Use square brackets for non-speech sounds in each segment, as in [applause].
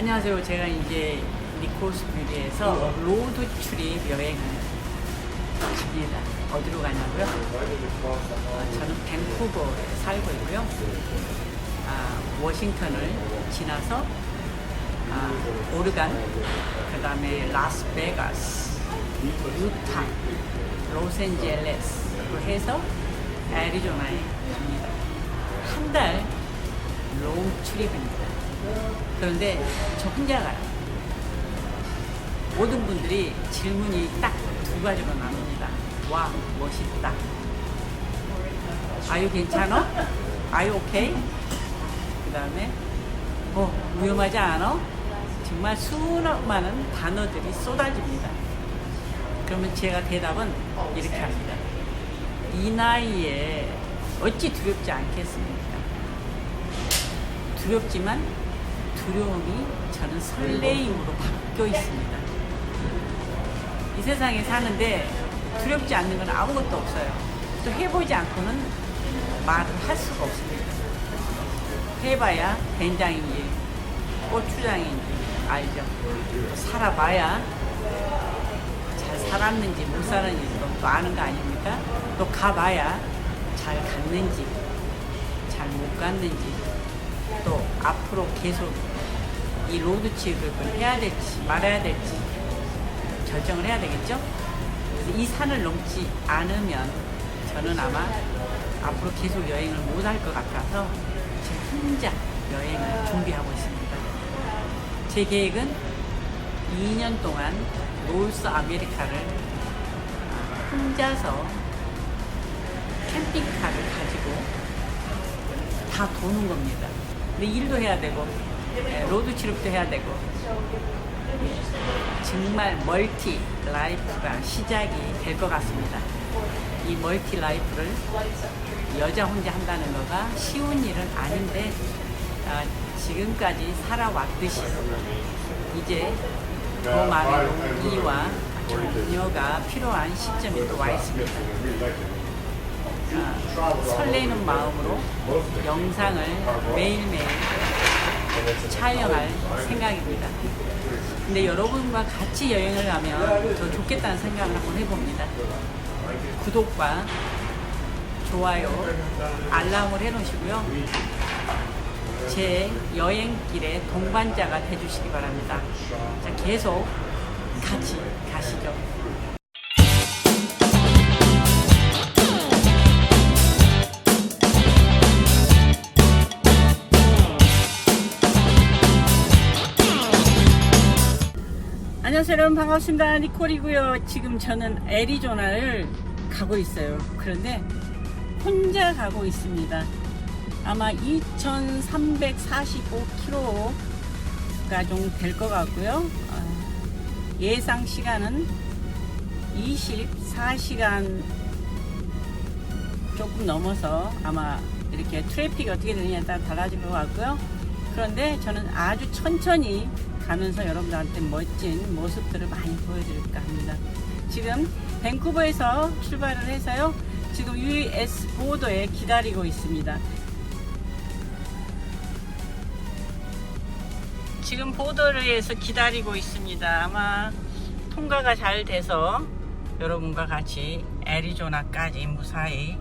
안녕하세요. 제가 이제 니코스 뷰리에서 로드 출입 여행을 갑니다. 어디로 가냐고요? 아, 저는 밴쿠버에 살고 있고요. 아, 워싱턴을 지나서 아, 오르간, 그 다음에 라스베가스, 유타, 로스앤젤레스로 해서 애리조나에 갑니다. 한 달 로드 출입입니다. 그런데 저 혼자 가요. 모든 분들이 질문이 딱 두 가지로 나눕니다. 와, 멋있다. 아유, 괜찮아? 아유, 오케이? 그 다음에, 어, 위험하지 않아? 정말 수많은 단어들이 쏟아집니다. 그러면 제가 대답은 이렇게 합니다. 이 나이에 어찌 두렵지 않겠습니까? 두렵지만 두려움이 저는 설레임으로 바뀌어 있습니다. 이 세상에 사는데 두렵지 않는 건 아무것도 없어요. 또 해보지 않고는 말을 할 수가 없습니다. 해봐야 된장인지 고추장인지 알죠. 살아봐야 잘 살았는지 못 살았는지 또 아는 거 아닙니까? 또 가봐야 잘 갔는지 잘 못 갔는지 또 앞으로 계속 이 로드 취급을 해야 될지 말아야 될지 결정을 해야 되겠죠? 이 산을 넘지 않으면 저는 아마 앞으로 계속 여행을 못 할 것 같아서 제 혼자 여행을 준비하고 있습니다. 제 계획은 2년 동안 노스 아메리카를 아, 혼자서 캠핑카를 가지고 다 도는 겁니다. 근데 일도 해야 되고, 예, 로드 출입도 해야 되고, 예, 정말 멀티 라이프가 시작이 될 것 같습니다. 이 멀티 라이프를 여자 혼자 한다는 거가 쉬운 일은 아닌데, 아, 지금까지 살아왔듯이 이제 더 많은 용기와 격려가 필요한 시점에 또와 있습니다. 아, 설레는 마음으로 영상을 매일매일 촬영할 생각입니다. 근데 여러분과 같이 여행을 가면 더 좋겠다는 생각을 한번 해봅니다. 구독과 좋아요, 알람을 해놓으시고요. 제 여행길의 동반자가 해주시기 바랍니다. 자, 계속 같이 가시죠. 안녕하세요 여러분 반갑습니다. 니콜이고요. 지금 저는 애리조나를 가고 있어요. 그런데 혼자 가고 있습니다. 아마 2345km가 좀될것 같고요. 아, 예상 시간은 24시간 조금 넘어서 아마 이렇게 트래픽이 어떻게 되느냐에 따라 달라질 것 같고요 그런데 저는 아주 천천히 가면서 여러분들한테 멋진 모습들을 많이 보여드릴까 합니다. 지금 밴쿠버에서 출발을 해서요. 지금 US 보더에 기다리고 있습니다. 지금 보더에서 기다리고 있습니다. 아마 통과가 잘 돼서 여러분과 같이 애리조나까지 무사히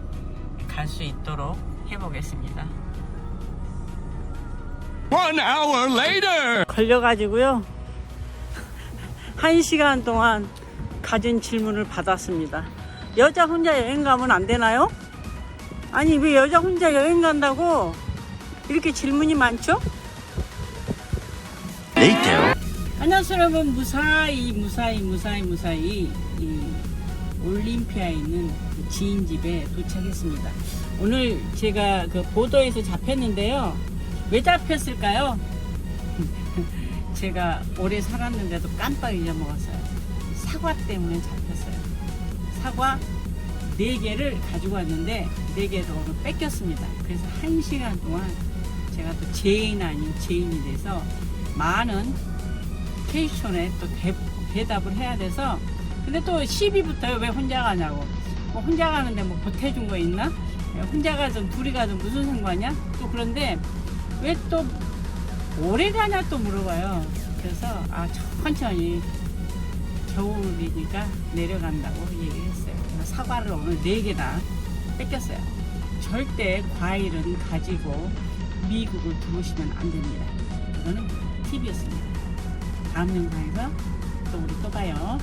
갈 수 있도록 해보겠습니다. One hour later. 걸려가지고요. 한 시간 동안 가진 질문을 받았습니다. 여자 혼자 여행 가면 안 되나요? 아니, 왜 여자 혼자 여행 간다고 이렇게 질문이 많죠? Later. 안녕하세요, 여러분. 무사히, 무사히, 무사히, 무사히 이 올림피아에 있는 그 지인 집에 도착했습니다. 오늘 제가 그 보도에서 잡혔는데요. 왜 잡혔을까요? [laughs] 제가 오래 살았는데도 깜빡 잊어먹었어요. 사과 때문에 잡혔어요. 사과 4개를 가지고 왔는데 4개를 오늘 뺏겼습니다. 그래서 1시간 동안 제가 또 죄인 아닌 죄인이 돼서 많은 퀘이션에 또 대, 대답을 해야 돼서 근데 또 시비부터요 왜 혼자 가냐고 뭐 혼자 가는데 뭐 보태준 거 있나? 혼자 가든 둘이 가든 무슨 상관이야? 또 그런데 왜 또 오래 가냐 또 물어봐요. 그래서 아 천천히 겨울이니까 내려간다고 얘기했어요. 사과를 오늘 네 개나 뺏겼어요. 절대 과일은 가지고 미국을 들어오시면 안 됩니다. 이거는 팁이었습니다. 다음 영상에서 또 우리 또 봐요.